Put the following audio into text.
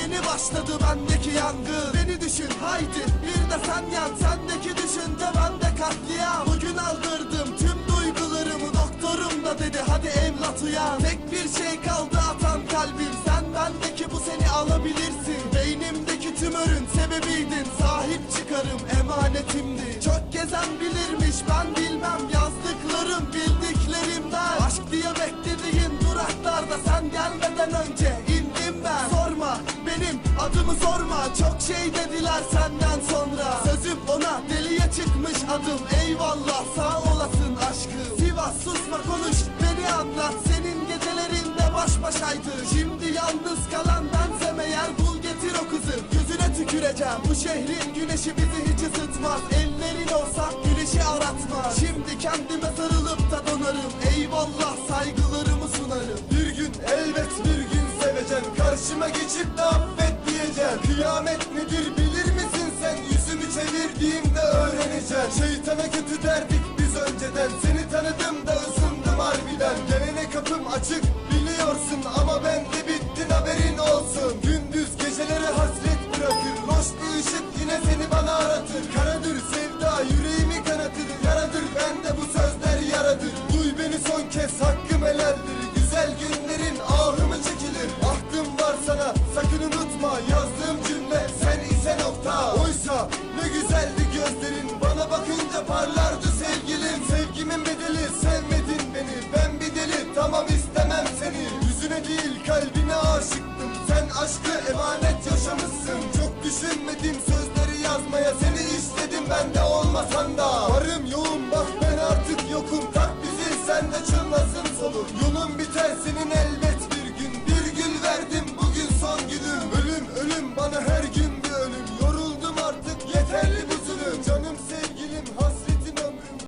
yeni başladı bendeki yangın. Beni düşün haydi. Bir de sen yan Sendeki düşünce bende katliam. Bugün aldırdım tüm duygularımı Doktorum da dedi hadi evlat uyan. Tek bir şey kaldı atan kalbim. Sen bendeki bu seni alabilirsin. Beynimdeki tümörün sebebiydin. Sahip çıkarım emanetimdi adımı sorma Çok şey dediler senden sonra. Sözüm ona deliye çıkmış adım. Eyvallah sağ olasın aşkım. Sivas susma konuş beni anlat. Senin gecelerinde baş başaydı. Şimdi yalnız kalan bensem eğer Bul getir o kızı. Gözüne tüküreceğim. Bu şehrin güneşi bizi hiç ısıtmaz. Ellerin olsa güneşi aratmaz. Şimdi kendime sarılıp da donarım. Eyvallah saygılarımı sunarım. Bir gün elbet bir gün seveceksin Karşıma geçip de affet gelince Kıyamet nedir bilir misin sen? Yüzümü çevirdiğimde öğreneceksin Şeytana kötü derdik biz önceden. Seni tanıdım da ısındım harbiden. Gelene kapım açık. emanet yaşamışsın. Çok düşünmedim sözleri yazmaya. Seni istedim ben de olmasan da. Varım yoğum bak ben artık yokum. Tak bizi sen de çınlasın solun Yolun biter senin el